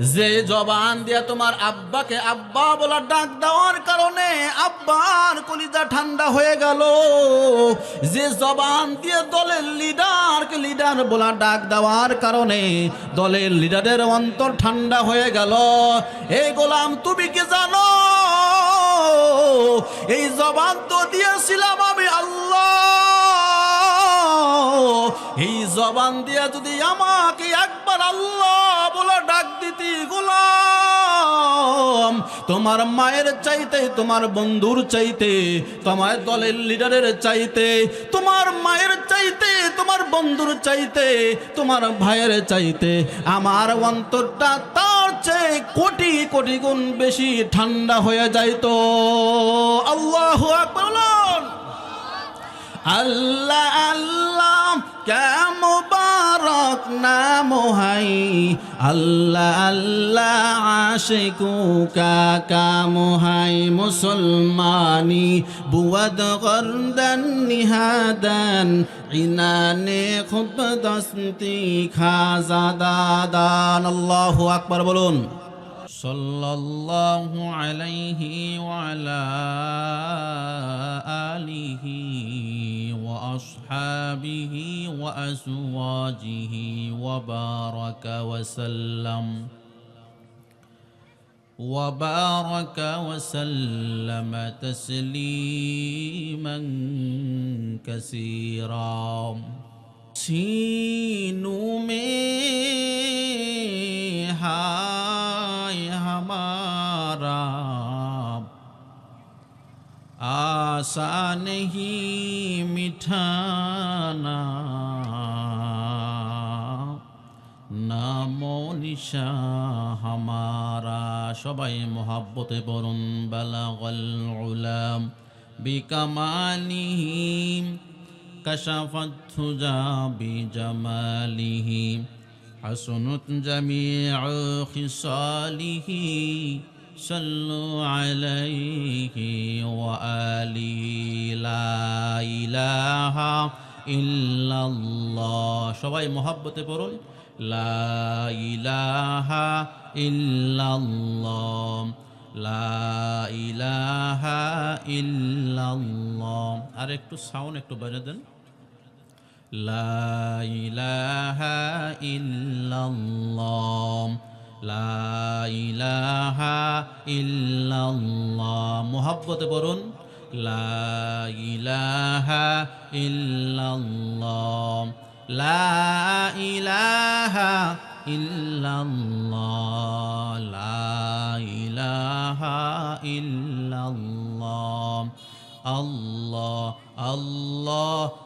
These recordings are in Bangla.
যে জবান দিয়ে তোমার আব্বাকে আব্বা বলা ডাক দেওয়ার কারণে আব্বার কলিজা ঠান্ডা হয়ে গেল। যে জবান দিয়ে দলের লিডারকে লিডার বলা ডাক দেওয়ার কারণে দলের লিডারের অন্তর ঠান্ডা হয়ে গেল। এই গোলাম, তুমি কি জানো? এই জবান তো দিয়েছিলাম আমি আল্লাহ। এই জবান দিয়া যদি আমাকে একবার আল্লাহ বলে ডাক গোলাম, তোমার মায়ের চাইতে, তোমার বন্ধুর চাইতে, তোমার দলের লিডারের চাইতে, তোমার মায়ের চাইতে, তোমার বন্ধুর চাইতে, তোমার ভাইয়ের চাইতে, আমার অন্তরটা তার চেয়ে কোটি কোটি গুণ বেশি ঠান্ডা হয়ে যাইতো আল্লাহ আল্লাহ মোহাই, আল্লাহ আল্লাহ, আশেকু কাকা মোহাই, মুসলমানি, বুয়াদ করদন নিহাদন, ইনানে খুব দস্তি খাজা দাদান, আল্লাহ আকবার বলুন। সাল্লাল্লাহু আলাইহি ওয়া আলা আলিহি وأصحابه وأزواجه وبارك وسلم وبارك وسلم تسليما كثيرا. سين میں ہائے ہمارا आसा नहीं मिठाना। নামো হামারা সবাই মোহাব্বতে বরুণ বালাগল উলাম বিকামালিহিম কশাফুজা বিজমালিহিম হাসনুত জামিউ খিসালিহি صلوا عليه وآله لا إله إلا الله সবাই মহাব্বতে পড়ুন লা ইলাহা ইল্লাল্লাহ লা ইলাহা ইল্লাল্লাহ আর একটু সাউন্ড একটু বাজে দেন লা ইলাহা ইল্লাল্লাহ লা ইলাহা ইল্লাল্লাহ। মোহাব্বতে বলুন লা ইলাহা ইল্লাল্লাহ। লা ইলাহা ইল্লাল্লাহ। লা ইলাহা ইল্লাল্লাহ। আল্লাহ আল্লাহ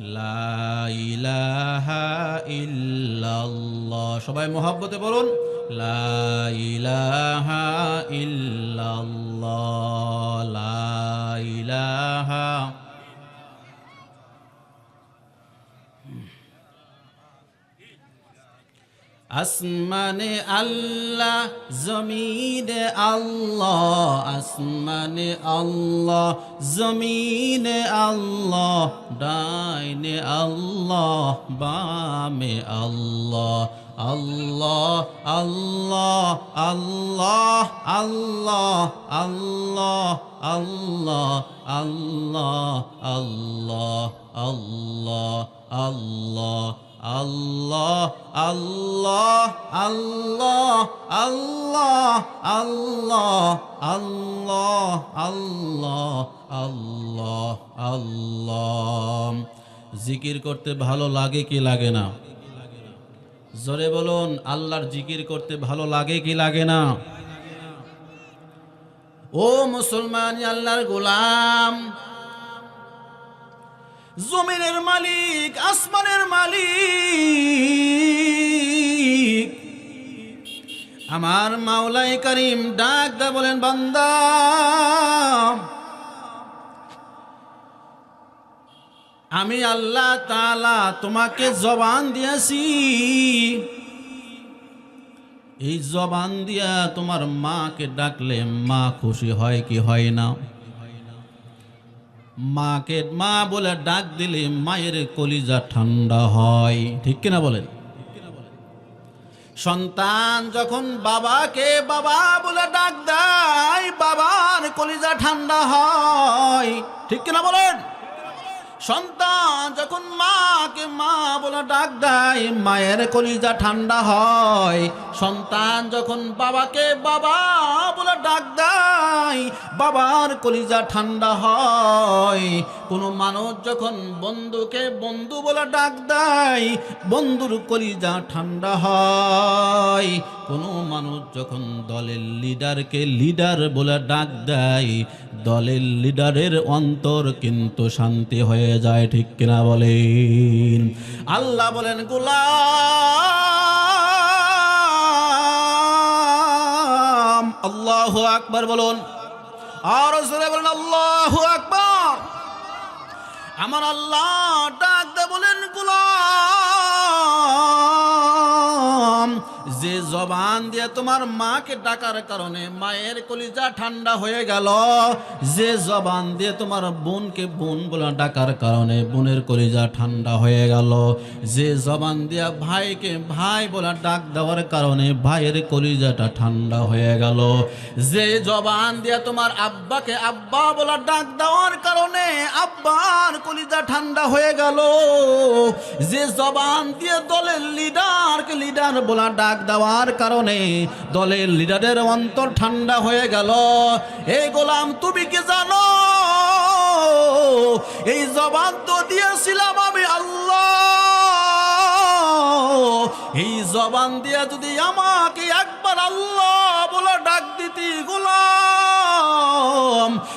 লা ইলাহা ইল্লাল্লাহ। সবাই মোহাব্বতে বলুন লা ইলাহা ইল্লাল্লাহ লা ইলাহা আসমানে আল্লাহ, জমিনে আল্লাহ। আসমানে আল্লাহ, জমিনে আল্লাহ। ডাইনে আল্লাহ, বামে আল্লাহ। আল্লাহ আল্লাহ আল্লাহ আল্লাহ আল্লাহ আল্লাহ আল্লাহ আল্লাহ আল্লাহ আল্লাহ। আল্লাহ আল্লাহ আল্লাহ আল্লাহ আল্লাহ আল্লাহ আল্লাহ আল্লাহ আল্লাহ। জিকির করতে ভালো লাগে কি লাগে না? জোরে বলুন, আল্লাহর জিকির করতে ভালো লাগে কি লাগে না? ও মুসলমান, আল্লাহর গোলাম জমিনের মালিক, আসমানের মালিক। আমার মাওলাই করিম ডাক দা বলেন, বান্দা। আমি আল্লাহ তালা তোমাকে জবান দিয়েছি। এই জবান দিয়া তোমার মাকে ডাকলে মা খুশি হয় কি হয় না? মাকে, মা বলে ডাক দিলে মায়ের কলিজা ঠান্ডা হয়। ঠিক কিনা বলেন? সন্তান যখন বাবাকে বাবা বলে ডাক দেয়, বাবার কলিজা ঠান্ডা হয়। ঠিক কিনা বলেন? সন্তান যখন মাকে মা বলে ডাক দেয়, মায়ের কলিজা ঠান্ডা হয়। সন্তান যখন বাবাকে বাবা বলে ডাক দেয়, বাবার কলিজা ঠান্ডা হয়। কোনো মানুষ যখন বন্ধুকে বন্ধু বলে ডাক দেয়, বন্ধুর কলিজা ঠান্ডা হয়। কোনো মানুষ যখন দলের লিডারকে লিডার বলে ডাক দেয় দলের লিডারের অন্তর কিন্তু শান্তি হয়ে যায়, ঠিক কিনা বলেন? আল্লাহ বলেন, গোলাম, আল্লাহ আকবার বলুন। আর বলেন, আল্লাহ আকবার আমার আল্লাহ ডাক বলেন, গোলাম যে জবান দিয়ে তোমার মাকে ডাকার কারণে মায়ের কলিজা ঠান্ডা হয়ে গেল, যে জবান দিয়ে তোমার বোনকে বোন বলে ডাকার কারণে বোনের কলিজা ঠান্ডা হয়ে গেল, যে জবান দিয়া ভাইকে ভাই বলে ডাক দেওয়ার কারণে ভাইয়ের কলিজাটা ঠান্ডা হয়ে গেল, যে জবান দিয়া তোমার আব্বাকে আব্বা বলে ডাক দেওয়ার কারণে আব্বার কলিজা ঠান্ডা হয়ে গেল, যে জবান দিয়ে দলের লিডারকে লিডার বলা ডাক দেওয়ার কারণে দলের লিডারের অন্তর ঠান্ডা হয়ে গেল। এই গোলাম, তুমি কি জানো? এই জবান তো দিয়েছিলাম আমি আল্লাহ। এই জবান দিয়ে যদি আমাকে একবার আল্লাহ বলে ডাক দিতি গোলাম।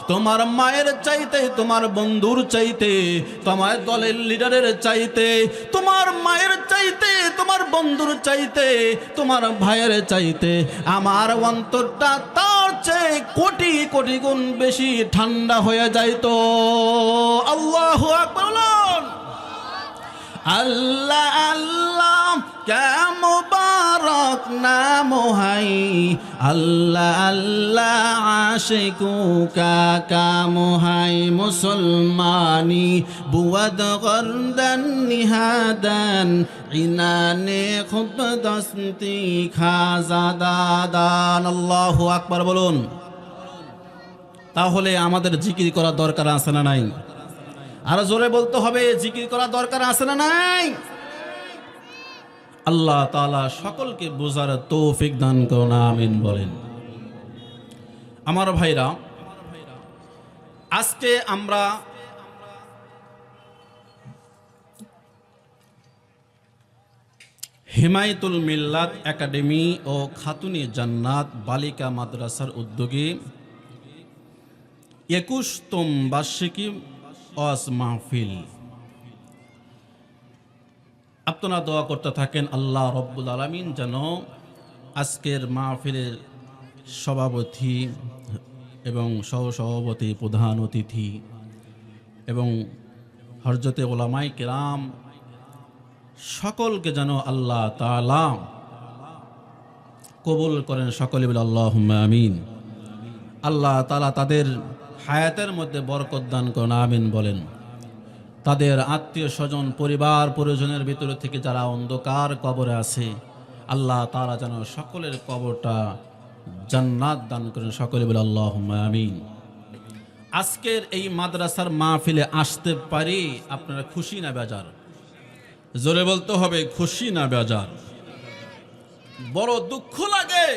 তোমার মায়ের চাইতে, তোমার বন্ধুর চাইতে, তোমার দলের লিডারের চাইতে, তোমার মায়ের চাইতে, তোমার বন্ধুর চাইতে, তোমার ভাইয়ের চাইতে, আমার অন্তরটা তার চেয়ে কোটি কোটি গুণ বেশি ঠান্ডা হয়ে যাইতো আল্লাহ আকবার। আল্লাহ আল্লাহ, কে মুবারক নাম হাই। আল্লাহ আল্লাহ, আশিকু কা কাম হাই মুসলমানি। বুয়াদ গরদন নিহাদন, ইনানে খুব দস্তি খাজাদাদান আল্লাহ আকবার বলুন। তাহলে আমাদের জিকির করার দরকার আছে না নাই? আরও জোরে বলতে হবে, জিকির করা দরকার আছে না নাই? আল্লাহ তাআলা সকলকে বোঝার তৌফিক দান করুন, আমিন বলেন। আমার ভাইরা, আজকে আমরা হিমায়তুল মিল্লাত একাডেমি ও খাতুনি জান্নাত বালিকা মাদ্রাসার উদ্যোগে একুশতম বার্ষিকী অস মাহফিল আপনারা দোয়া করতে থাকেন, আল্লাহ রব্বুল আলমিন যেন আজকের মাহফিলের সভাপতি এবং সহসভাপতি প্রধান অতিথি এবং হরজতে ওলামাই কেরাম সকলকে যেন আল্লাহ তালা কবুল করেন, সকলে বলে আল্লাহ আমিন। আল্লাহ তালা তাদের হায়াতের মধ্যে বরকত দান করেন, আমিন বলেন। তাদের আত্মীয় স্বজন, পরিবার, পরিজনের ভিতরে থেকে যারা অন্ধকার কবরে আছে, আল্লাহ তারা যেন সকলের কবরটা জান্নাত দান করেন। সকলে বলে আল্লাহ আমিন। আজকের এই মাদ্রাসার মাহফিলে আসতে পারি, আপনারা খুশি না বেজার? জোরে বলতে হবে, খুশি না বেজার? বড় দুঃখ লাগে,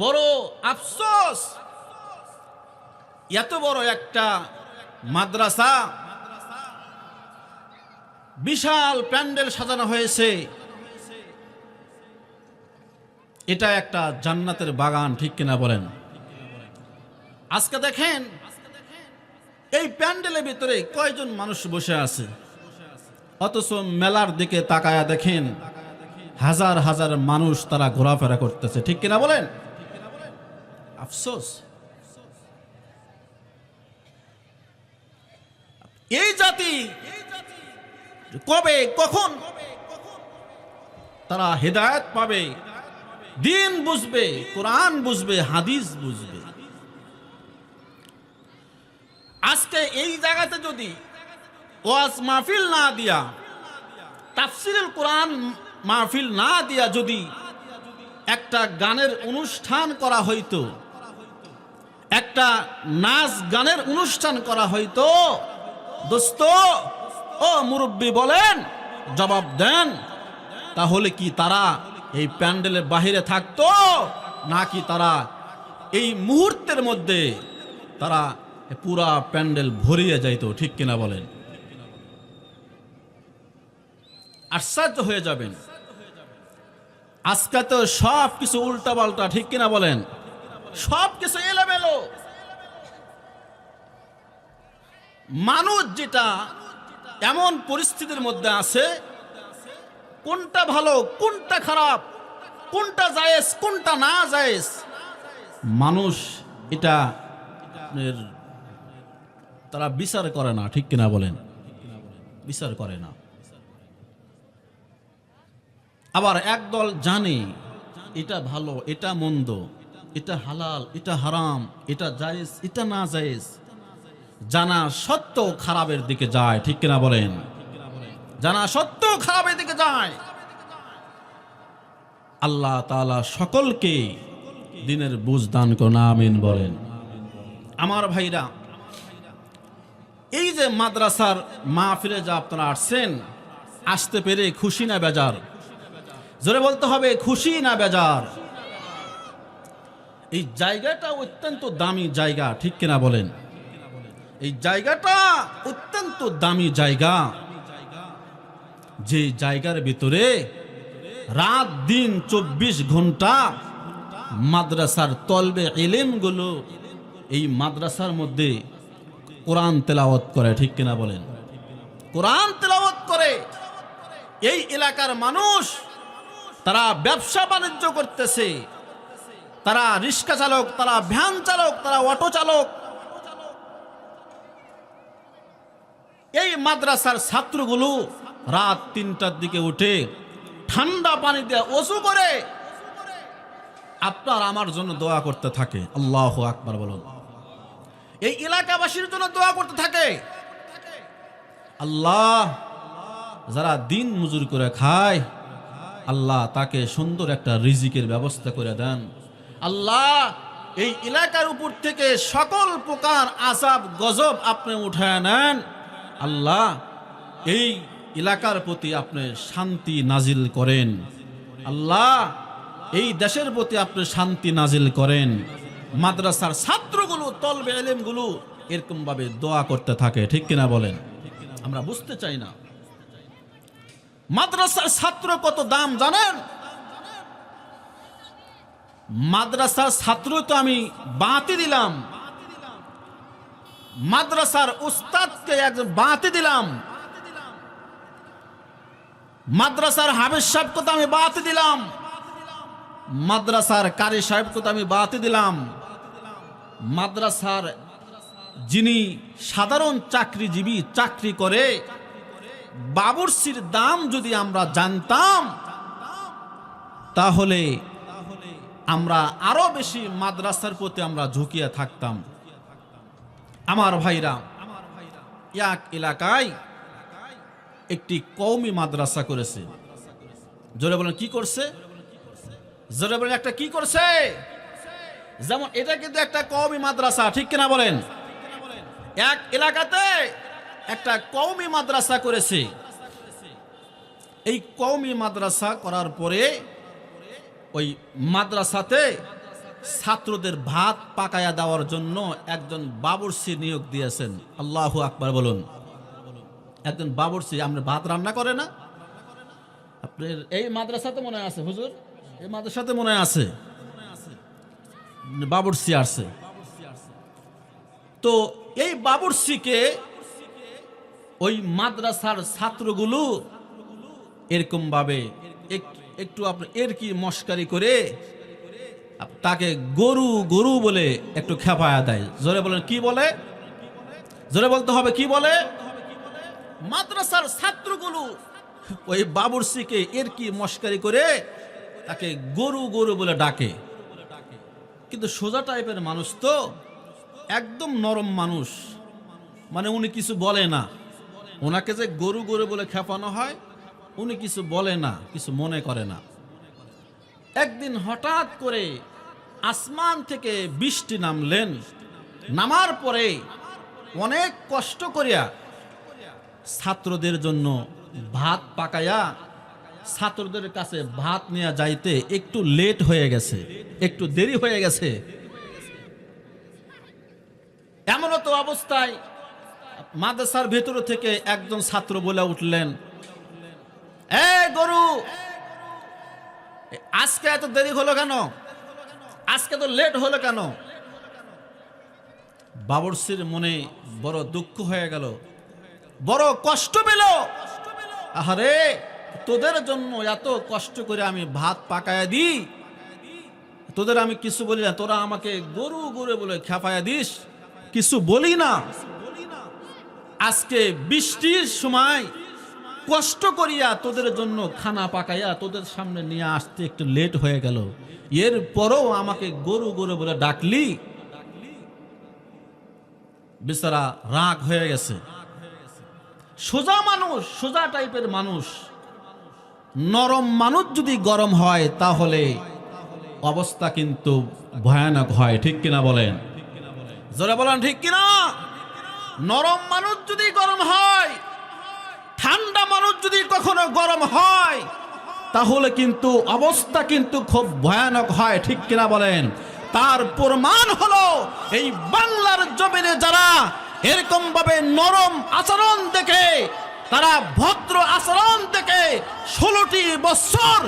বড় আফসোস। এত বড় একটা মাদ্রাসা। বিশাল প্যান্ডেল সাজানো হয়েছে। এটা একটা জান্নাতের বাগান, ঠিক কিনা বলেন? আজকে দেখেন, এই প্যান্ডেলের ভিতরে কয়জন মানুষ বসে আছে? অথচ মেলার দিকে তাকায়া দেখেন, হাজার হাজার মানুষ তারা ঘোরাফেরা করতেছে, ঠিক কিনা বলেন? আফসোস। এই জাতি কবে, কখন? তারা হেদায়ত পাবে, দিন বুঝবে, কোরআন বুঝবে, হাদিস বুঝবে। আজকে এই জায়গাতে যদি ওয়াজ মাহফিল না দিয়া তাফসিরুল কোরআন মাহফিল না দিয়া যদি একটা গানের অনুষ্ঠান করা হইতো, একটা নাচ গানের অনুষ্ঠান করা হইতো দোস্ত, ও মুরব্বী বলেন, জবাব দেন। তাহলে কি তারা এই প্যান্ডেলের বাহিরে থাকতো, নাকি তারা এই মুহূর্তের মধ্যে তারা পুরা প্যান্ডেল ভরিয়ে যাইতো, ঠিক কিনা বলেন? আশ্চর্য হয়ে যাবেন। আজকে তো সব কিছু উল্টা পাল্টা ঠিক কিনা বলেন? সব কিছু এলোমেলো। মানুষ যেটা এমন পরিস্থিতির মধ্যে আছে, কোনটা ভালো, কোনটা খারাপ, কোনটা জায়েজ, কোনটা না জায়েজ, মানুষ এটা তারা বিচার করে না, ঠিক কিনা বলেন? বিচার করে না। আবার একদল জানে, এটা ভালো, এটা মন্দ, এটা হালাল, এটা হারাম, এটা জায়েজ, এটা না জায়েজ। জানা সত্ত্বেও খারাপের দিকে যায়, ঠিক কিনা বলেন? জানা সত্ত্বেও খারাপের দিকে যায়। আল্লাহ তাআলা সকলকে দিনের বুঝ দান করুন, আমিন বলেন। আমার ভাইরা, এই যে মাদ্রাসার মাহফিলে যা আপনারা আসছেন, আসতে পেরে খুশি না বেজার? জোরে বলতে হবে, খুশি না বেজার? এই জায়গাটা অত্যন্ত দামি জায়গা, ঠিক কিনা বলেন? এই জায়গাটা অত্যন্ত দামি জায়গা। যে জায়গার ভিতরে রাত দিন চব্বিশ ঘণ্টা মাদ্রাসার তলবে এলেমগুলো এই মাদ্রাসার মধ্যে কোরআন তেলাওয়াত করে, ঠিক কিনা বলেন? কোরআন তেলাওয়াত করে। এই এলাকার মানুষ তারা ব্যবসা বাণিজ্য করতেছে। তারা রিক্সা চালক, তারা ভ্যান চালক, তারা অটো চালক এই মাদ্রাসার ছাত্রগুলো রাত তিনটার দিকে উঠে ঠান্ডা পানি দিয়ে অজু করে। আপনার আমার জন্য দোয়া করতে থাকে। আল্লাহ আকবার বলুন। এই এলাকাবাসীর জন্য দোয়া করতে থাকে। আল্লাহ যারা দিন মজুর করে খায়, আল্লাহ তাকে সুন্দর একটা রিজিকের ব্যবস্থা করে দেন। আল্লাহ এই এলাকার উপর থেকে সকল প্রকার আসাব গজব আপনি উঠায় নেন। আল্লাহ এই এলাকার প্রতি আপনি শান্তি নাজিল করেন। আল্লাহ এই দেশের প্রতি আপনি শান্তি নাজিল করেন। মাদ্রাসার ছাত্রগুলো, তলবে এলেমগুলো এরকম ভাবে দোয়া করতে থাকে, ঠিক কিনা বলেন? আমরা বুঝতে চাই না। মাদ্রাসার ছাত্র কত দাম জানেন? মাদ্রাসার ছাত্র তো আমি বাতি দিলাম। মাদ্রাসার উস্তাদকে একজন বাতি দিলাম। মাদ্রাসার হাফেজ সাহেবকে তো আমি বাতি দিলাম। মাদ্রাসার কারি সাহেবকে তো আমি বাতি দিলাম। মাদ্রাসার যিনি সাধারণ চাকরিজীবী চাকরি করে বাবুরসির দাম যদি আমরা জানতাম, তাহলে আমরা আরও বেশি মাদ্রাসার প্রতি আমরা ঝুঁকিয়ে থাকতাম। আমার ভাইরা, এক এলাকায় একটি কৌমি মাদ্রাসা করেছে। জোরে বলেন, কি করছে? জোরে বলেন, একটা কি করছে? যেমন এটা কিন্তু একটা কৌমি মাদ্রাসা, ঠিক কিনা বলেন? এক এলাকাতে একটা কৌমি মাদ্রাসা করেছে। এই কৌমি মাদ্রাসা করার পরে ওই মাদ্রাসাতে ছাত্রদের ভাত পাকায়া দেওয়ার জন্য একজন বাবুরসি নিয়োগ দিয়েছেন। আল্লাহ আকবার বলুন। একজন বাবরসি আমরা ভাত রান্না করে না? আপনার এই মাদ্রাসাতে মনে আছে, হুজুর? এই মাদ্রাসাতে মনে আছে। বাবরসি আসছে। তো এই বাবরসিকে ওই মাদ্রাসার ছাত্রগুলো এরকম ভাবে একটু আপনার এর কি মস্কারি করে তাকে গরু গরু বলে একটু খেপায়া দেয়। জোরে বলেন, কি বলে? জোরে বলতে হবে, কি বলে? মাদ্রাসার ছাত্রগুলো ওই বাবুরসিকে এর কি মস্কারি করে তাকে গরু গরু বলে ডাকে। কিন্তু সোজা টাইপের মানুষ তো, একদম নরম মানুষ। মানে উনি কিছু বলে না। ওনাকে যে গরু গরু বলে খেপানো হয়, উনি কিছু বলে না, কিছু মনে করে না। একদিন হঠাৎ করে আসমান থেকে বৃষ্টি নামলেন। নামার পরে অনেক কষ্ট করিয়া ছাত্রদের জন্য ভাত পাকায়া ছাত্রদের কাছে ভাত নেওয়া যাইতে একটু লেট হয়ে গেছে, একটু দেরি হয়ে গেছে। এমনও তো অবস্থায় মাদ্রাসার ভেতর থেকে একজন ছাত্র বলে উঠলেন, এ গরু আজকে এত দেরি হলো কেন? আজকে তো লেট হলো কেন? বাবরসির মনে বড় দুঃখ হয়ে গেল। বড় কষ্ট পেল। আহারে, তোদের জন্য এত কষ্ট করে আমি ভাত পাকায়া দিই। তোদের আমি কিছু বলি না, তোরা আমাকে গরু গরু বলে খেপায়া দিস। কিছু বলি না। আজকে বৃষ্টির সময় কষ্ট করিয়া তোদের জন্য খানা পাকাইয়া তোদের সামনে নিয়ে আসতে একটু লেট হয়ে গেল। এর পরও আমাকে গরু গরু বলে ডাকলি। বেচারা রাগ হয়ে গেছে। সোজা মানুষ, সোজা টাইপের মানুষ। নরম মানুষ যদি গরম হয় তাহলে অবস্থা কিন্তু ভয়ানক হয়, ঠিক কিনা বলেন? জোরে বলেন, ঠিক কিনা? নরম মানুষ যদি গরম হয় ঠান্ডা মানুষ যদি কখনো গরম হয়, তাহলে কিন্তু অবস্থা কিন্তু খুব ভয়ানক হয়, ঠিক কিনা বলেন? তার প্রমাণ হলো এই বাংলার জমিনে যারা এরকম ভাবে নরম আচরণ দেখে, তারা ভদ্র আচরণ দেখে ষোলোটি বছর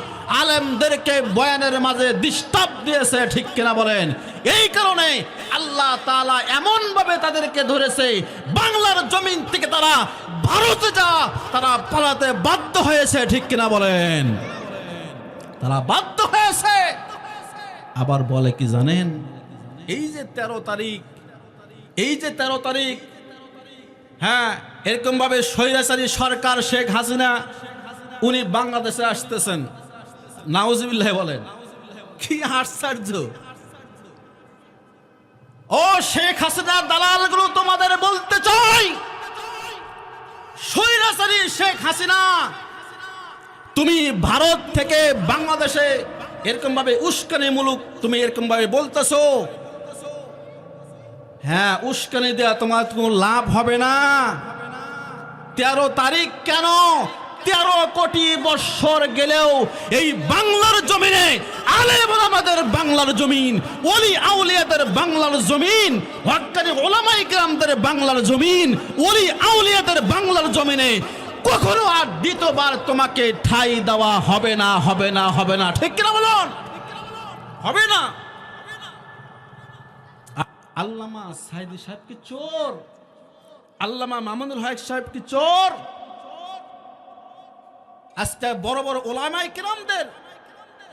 আলেমদেরকে বয়ানের মাঝে ডিস্টার্ব দিয়েছে, ঠিক কিনা বলেন? এই কারণে আল্লাহ তালা এমন ভাবে তাদেরকে ধরেছে, বাংলার জমিন থেকে তারা ভারতে যা তারা পালাতে বাধ্য হয়েছে, ঠিক কিনা বলেন? তারা বাধ্য হয়েছে। আবার বলে কি জানেন? এই যে তেরো তারিখ, এই যে তেরো তারিখ হ্যাঁ এরকম ভাবে স্বৈরাচারী সরকার শেখ হাসিনা, উনি বাংলাদেশে আসতেছেন। নাউজিবিল্লাহ বলেন। কি আশ্চর্য। ও শেখ হাসিনা দালালগুলো তোমাদের বলতে চাই। স্বৈরাচারী শেখ হাসিনা। তুমি ভারত থেকে বাংলাদেশে এরকমভাবে উস্কানিমূলক তুমি এরকমভাবে বলতেছো। হ্যাঁ উস্কানি দেওয়া তোমার কোনো লাভ হবে না। তেরো তারিখ কেন? তেরো কোটি বৎসর গেলেও এই বাংলার জমিনে আলেম আমাদের বাংলার জমিন, ওলি আউলিয়াদের বাংলার জমিন হক্কানি ওলামাই গ্রামদের বাংলার জমিন, ওলি আউলিয়াদের বাংলার জমিনে কখনো আর দ্বিতীয়বার তোমাকে ঠাই দেওয়া হবে না হবে না হবে না। ঠিক কিনা বলুন? হবে না? আল্লামা সাইদি সাহেব কি চোর? আল্লামা মামুনুল হক সাহেব কি চোর? আজকে বড় বড় ওলামাই কিরামদের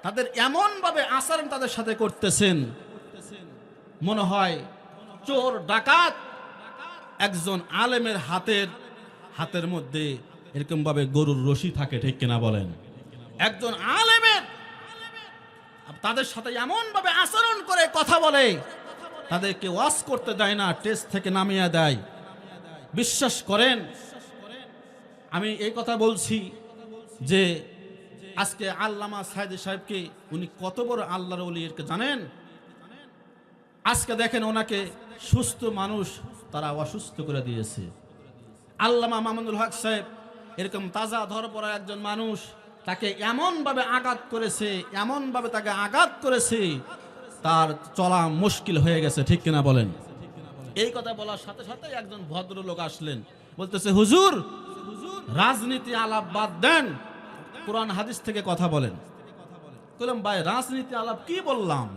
তাদের এমন ভাবে আচরণ তাদের সাথে করতেছেন। মনে হয় চোর, ডাকাত একজন আলেমের হাতের হাতের মধ্যে এরকম ভাবে গরুর রশি থাকে, ঠিক কিনা বলেন? একজন আলেমের তাদের সাথে এমন ভাবে আচরণ করে কথা বলে, তাদেরকে ওয়াশ করতে দেয় না, টেস্ট থেকে নামিয়ে দেয়। বিশ্বাস করেন? আমি এই কথা বলছি যে আজকে আল্লামা সাইদ সাহেবকে উনি কত বড় আল্লাহর ওলি জানেন? আজকে দেখেন ওনাকে সুস্থ মানুষ তারা অসুস্থ করে দিয়েছে। আল্লামা মামুনুল হক সাহেব এরকম তাজা ধরপড়া একজন মানুষ, তাকে এমনভাবে আঘাত করেছে, এমনভাবে তাকে আঘাত করেছে, তার চলা মুশকিল হয়ে গেছে, ঠিক কিনা বলেন? এই কথা বলার সাথে সাথে একজন ভদ্রলোক আসলেন, বলতেছে, হুজুর, রাজনীতি আলাপ বাদ দেন। কোরআন হাদিস থেকে কথা বলেন। বললাম ভাই, রাজনীতি আলাপ কি বললাম?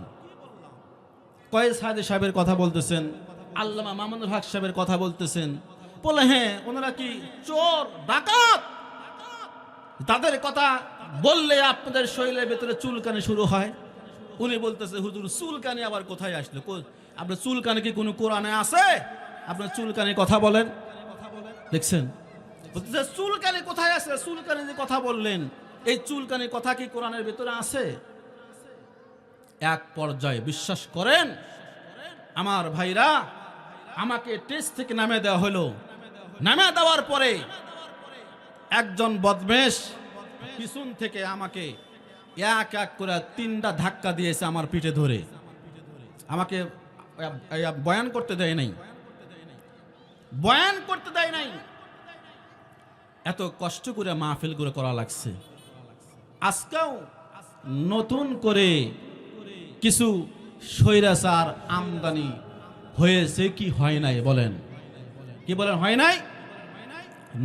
কয়েস সাহেদ সাহেবের কথা বলতেছেন, আল্লামা মামুনুল হক সাহেবের কথা বলতেছেন। বলে হ্যাঁ ওনারা কি চোর, ডাকাত? তাদের কথা বললে আপনাদের শরীরের ভেতরে চুলকানি শুরু হয়। উনি বলতেছে, হুজুর, চুলকানি আবার কোথায় আসলো? আপনার চুলকানি কি কোনো কোরআনে আছে? আপনার চুলকানি কথা বলেন। দেখছেন? বলতেছে চুলকানি কোথায় আছে? চুলকানি যে কথা বললেন, এই চুলকানি কথা কি কোরআনের ভেতরে আছে? এক পর্যায়ে বিশ্বাস করেন, আমার ভাইরা, আমাকে টেস্ট থেকে নামে দেওয়া হলো। নামে দেওয়ার পরে একজন বদমেশ পিছন থেকে আমাকে এক এক করে তিনটা ধাক্কা দিয়েছে আমার পিঠে ধরে। আমাকে বয়ান করতে দেয় নাই। বয়ান করতে দেয় নাই। এত কষ্ট করে মাহফিল করে করা লাগছে। আজকেও নতুন করে কিছু স্বৈরাচার আমদানি হয়েছে কি হয় নাই বলেন। কি বলেন, হয় নাই?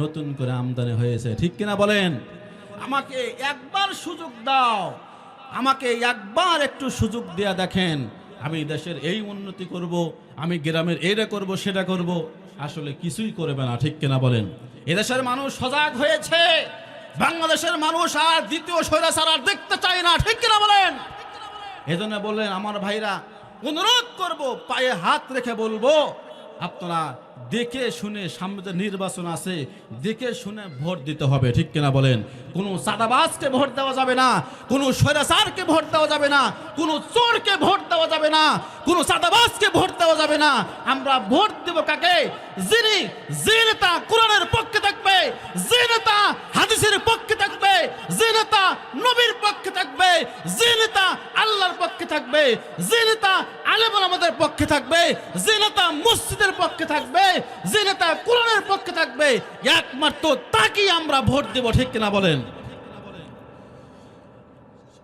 নতুন করে আমদানি হয়েছে, ঠিক কিনা বলেন? আমাকে একবার সুযোগ দাও, আমাকে একবার একটু সুযোগ দেয়া দেখেন, আমি দেশের এই উন্নতি করব, আমি গ্রামের এটা করব, সেটা করব। আসলে কিছুই করবে না, ঠিক কিনা বলেন? এদেশের মানুষ সজাগ হয়েছে, বাংলাদেশের মানুষ আর দ্বিতীয় স্বৈরাচার আর দেখতে চায় না, ঠিক কিনা বলেন? এজন্য বললেন, আমার ভাইরা, অনুরোধ করব, পায়ে হাত রেখে বলব, আপনারা দেখে শুনে সামনে যে নির্বাচন আছে, দেখে শুনে ভোট দিতে হবে, ঠিক কিনা বলেন? কোনো চাঁদাবাজকে ভোট দেওয়া যাবে না, কোনো স্বৈরাচারকে ভোট দেওয়া যাবে না, কোনো চোরকে ভোট দেওয়া যাবে না কোনো চাঁদাবাজকে ভোট দেওয়া যাবে না। আমরা ভোট দেব কাকে? যিনি, যে নেতা কোরআনের পক্ষে থাকবে, যে নেতা হাদিসের পক্ষে থাকবে, যে নেতা নবীর পক্ষে থাকবে, যে নেতা আল্লাহর পক্ষে থাকবে, যে নেতা আলেমন আমাদের পক্ষে থাকবে, যে নেতা মসজিদের পক্ষে থাকবে, যে নেতা কোরআনের পক্ষে থাকবে, একমাত্র তাকেই আমরা ভোট দেব, ঠিক কিনা বলেন?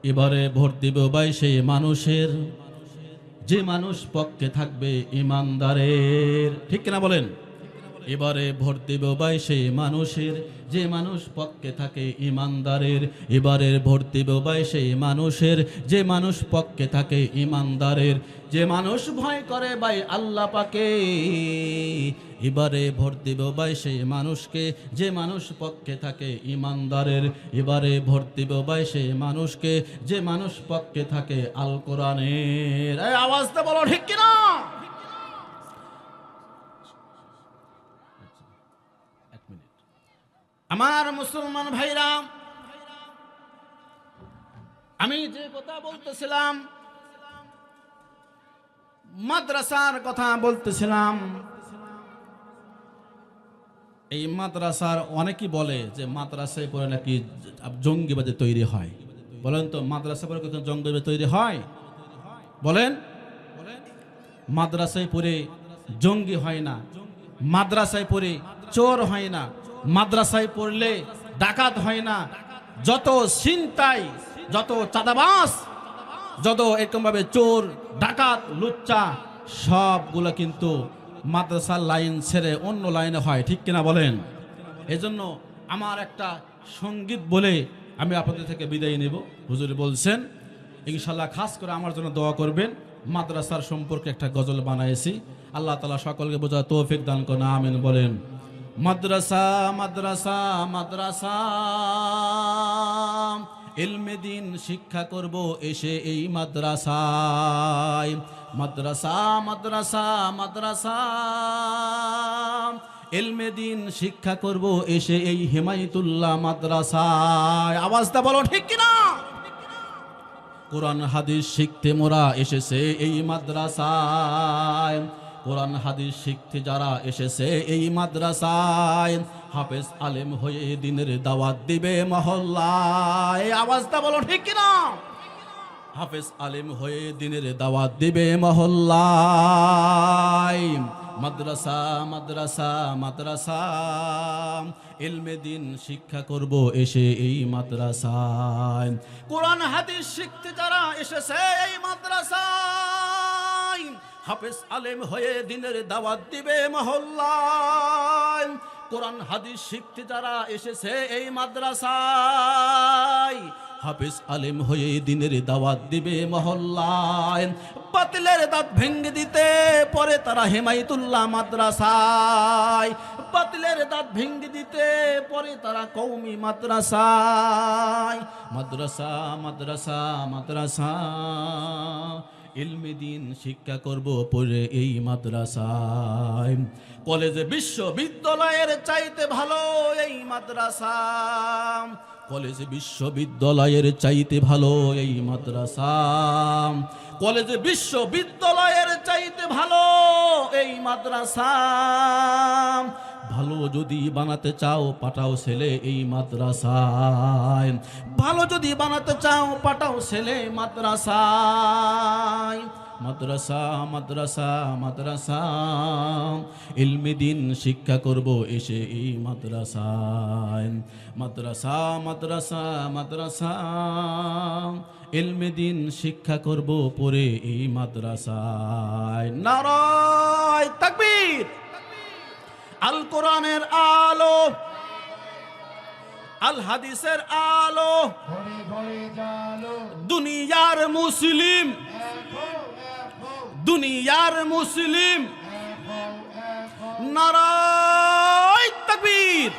এবারে ভোট দিব ভাই সেই মানুষের যে মানুষ পক্ষে থাকবে ইমানদারের ঠিক কিনা বলেন? এবারে ভোট দেব ভাই সেই মানুষের, যে মানুষ পক্ষে থাকে ইমানদারের। এবারে ভোট দেব ভাই সেই মানুষের, যে মানুষ পক্ষে থাকে ইমানদারের। যে মানুষ ভয় করে ভাই আল্লাহ পাকে, এবারে ভোট দেব ভাই সেই মানুষকে, যে মানুষ পক্ষে থাকে ইমানদারের। এবারে ভোট দেব ভাই সেই মানুষকে, যে মানুষ পক্ষে থাকে আল কোরআনের। আওয়াজটা বলো ঠিক কিনা এক মিনিট আমার মুসলমান ভাইরা, আমি যে কথা বলতেছিলাম, মাদ্রাসার কথা বলতেছিলাম। এই মাদ্রাসার অনেকেই বলে যে মাদ্রাসায় পরে নাকি জঙ্গিবাদে তৈরি হয়। বলেন তো, মাদ্রাসা পরে কখন জঙ্গিবাদে তৈরি হয়? বলেন। মাদ্রাসায় পড়ে জঙ্গি হয় না। মাদ্রাসায় পড়ে চোর হয় না। মাদ্রাসায় পড়লে ডাকাত হয় না। যত ছিনতাই, যত চাঁদাবাস যত এরকমভাবে চোর, ডাকাত, লুচ্চা, সবগুলো কিন্তু মাদ্রাসার লাইন ছেড়ে অন্য লাইনে হয়। ঠিক কিনা বলেন? এজন্য আমার একটা সংগীত বলে আমি আপনাদের থেকে বিদায় নেব। হুজুর বলছেন ইনশাল্লাহ খাস করে আমার জন্য দোয়া করবেন। মাদ্রাসার সম্পর্কে একটা গজল বানাইছি। আল্লাহ তালা সকলকে বোঝা তৌফিক দান করেন, আমিন বলেন। মাদ্রাসা মাদ্রাসা মাদ্রাসা। ইলমে দিন শিক্ষা করব এসে এই মাদ্রাসায়। মাদ্রাসা মাদ্রাসা মাদ্রাসা। এলমে দিন শিক্ষা করব এসে এই হেমায়তুল্লাহ মাদ্রাসায়। আওয়াজটা বলো ঠিক কিনা? কোরআন, হাদিস শিখতে মোরা এসেছে এই মাদ্রাসায়। কোরআন হাদিস শিখতে যারা এসেছে এই মাদ্রাসায়, হাফেজ আলেম হয়ে দিনের দাওয়াত দিবে মহল্লায়। আওয়াজটা বলো ঠিক কিনা? হাফেজ আলেম হয়ে দিনের দাওয়াত দিবে মহল্লায়। মাদ্রাসা মাদ্রাসা মাদ্রাসা এলমে দিন শিক্ষা করব এসে এই মাদ্রাসায়। কোরআন হাদিস শিখতে যারা এসেছে এই মাদ্রাসায় হাফেজ আলেম হয়ে দিনের দাওয়াত দিবে মহল্লায়। কোরআন, হাদিস শিখতে যারা এসেছে এই মাদ্রাসায়, হাফেজ আলেম হয়ে দিনের দাওয়াত দিবে মহল্লায়। বাতিলের দাঁত ভেঙ্গে দিতে পরে তারা হেমায়তুল্লাহ মাদ্রাসায়। বাতিলের দাঁত ভেঙ্গে দিতে পরে তারা কৌমি মাদ্রাসায়। মাদ্রাসা মাদ্রাসা মাদ্রাসা। ইলমে দিন শিক্ষা করব পড়ে এই মাদ্রাসায়। কলেজে বিশ্ববিদ্যালয়ের চাইতে ভালো এই মাদ্রাসা। কলেজে বিশ্ববিদ্যালয়ের চাইতে ভালো এই মাদ্রাসা। কলেজে বিশ্ববিদ্যালয়ের চাইতে ভালো এই মাদ্রাসা। ভালো যদি বানাতে চাও, পাঠাও ছেলে এই মাদ্রাসায়। ভালো যদি বানাতে চাও, পাঠাও ছেলে মাদ্রাসায়। মাদ্রাসা মাদ্রাসা মাদ্রাসা, ইলমি দিন শিক্ষা করব এসে এই মাদ্রাসায়। মাদ্রাসা মাদ্রাসা মাদ্রাসা, ইলমি দিন শিক্ষা করব পরে এই মাদ্রাসায়। নারায় তাকবীর! আল কোরআনের আলো আল হাদিসের আলো দুনিয়ার মুসলিম দুনিয়ার মুসলিম নারায় তাকবীর।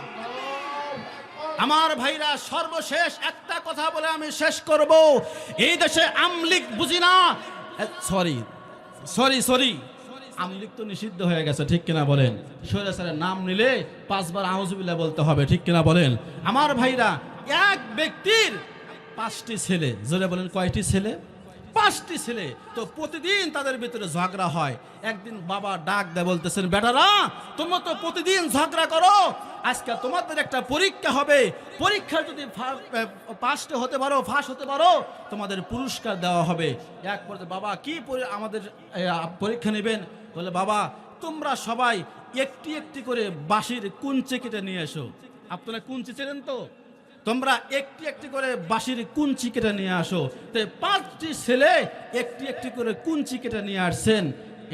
আমার ভাইরা সর্বশেষ একটা কথা বলে আমি শেষ করব। এই দেশে আমলিক বুঝি না? সরি সরি সরি আমলিক তো নিষিদ্ধ হয়ে গেছে, ঠিক কিনা বলেন? সৈরাসারের নাম নিলে পাঁচবার আহজুবিল্লা বলতে হবে, ঠিক কিনা বলেন? আমার ভাইরা এক ব্যক্তির পাঁচটি ছেলে, জোরে বলেন কয়টি ছেলে? পাঁচটি ছেলে। তো প্রতিদিন তাদের ভিতরে ঝগড়া হয়। একদিন বাবা ডাক দেয়, বলতেছেন, বেটারা, তোমরা তো প্রতিদিন ঝগড়া করো আজকে তোমাদের একটা পরীক্ষা হবে। পরীক্ষা যদি পাশটা হতে পারো, ফাঁস হতে পারো, তোমাদের পুরস্কার দেওয়া হবে। এক পর্যায়ে বাবা, কি আমাদের পরীক্ষা নেবেন? বলে, বাবা, তোমরা সবাই একটি একটি করে বাঁশির কুঞ্চে কেটে নিয়ে এসো। আপনারা কুঞ্চি চেনেন তো? তোমরা একটি একটি করে বাঁশির কুঞ্চি কেটে নিয়ে আসো। তো পাঁচটি ছেলে একটি একটি করে কুঞ্চি কেটে নিয়ে আসছেন।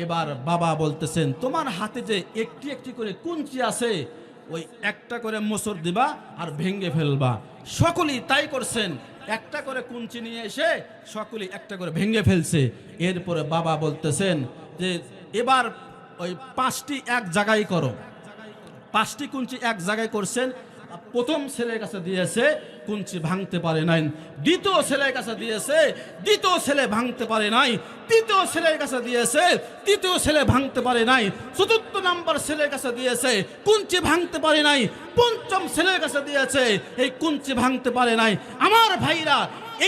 এবার বাবা বলতেছেন, তোমার হাতে যে একটি একটি করে কুঞ্চি আছে ওই একটা করে মোসর দিবা আর ভেঙ্গে ফেলবা। সকলেই তাই করছেন। একটা করে কুঞ্চি নিয়ে এসে সকলেই একটা করে ভেঙ্গে ফেলছে। এরপরে বাবা বলতেছেন যে, এবার ওই পাঁচটি এক জায়গায় করো। পাঁচটি কুঞ্চি এক জায়গায় করছেন। প্রথম ছেলের কাছে দিয়েছে কুঞ্চি ভাঙতে পারে নাই। দ্বিতীয় ছেলের কাছে দিয়েছে, দ্বিতীয় ছেলে ভাঙতে পারে নাই, তৃতীয় ছেলের কাছে দিয়েছে, তৃতীয় ছেলে ভাঙতে পারে নাই, চতুর্থ নাম্বার ছেলের কাছে দিয়েছে, কুঞ্চি ভাঙতে পারে নাই, পঞ্চম ছেলের কাছে দিয়েছে, এই কুঞ্চি ভাঙতে পারে নাই। আমার ভাইরা,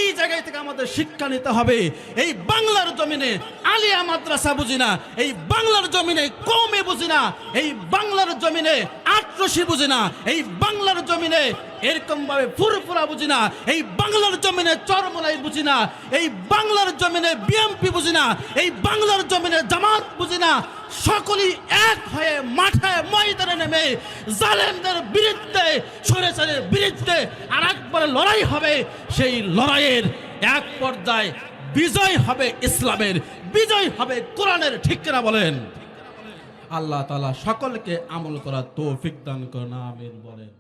এই জায়গায় থেকে আমাদের শিক্ষা নিতে হবে। এই বাংলার জমিনে আলিয়া মাদ্রাসা বুঝি না, এই বাংলার জমিনে কমে বুঝি না, এই বাংলার জমিনে আটরসি বুঝি না, এই বাংলার জমিনে এরকম ভাবে ফুরফুরা বুঝি না। এই বাংলার জমিনে চরমলাই বুঝি না। এই বাংলার জমিনে বিএমপি বুঝি না। এই বাংলার জমিনে জামাত বুঝি না। সকলেই এক হয়ে মাঠে ময়দানে নেমে জালেমদের বিরুদ্ধে সরেচারের বিরুদ্ধে আর একবারে লড়াই হবে। সেই লড়াইয়ের এক পর্যায়ে বিজয় হবে ইসলামের। বিজয় হবে কোরআনের, ঠিক বলেন? আল্লাহ তালা সকলকে আমল করার তৌফিক দান করেন, আমিন বলেন।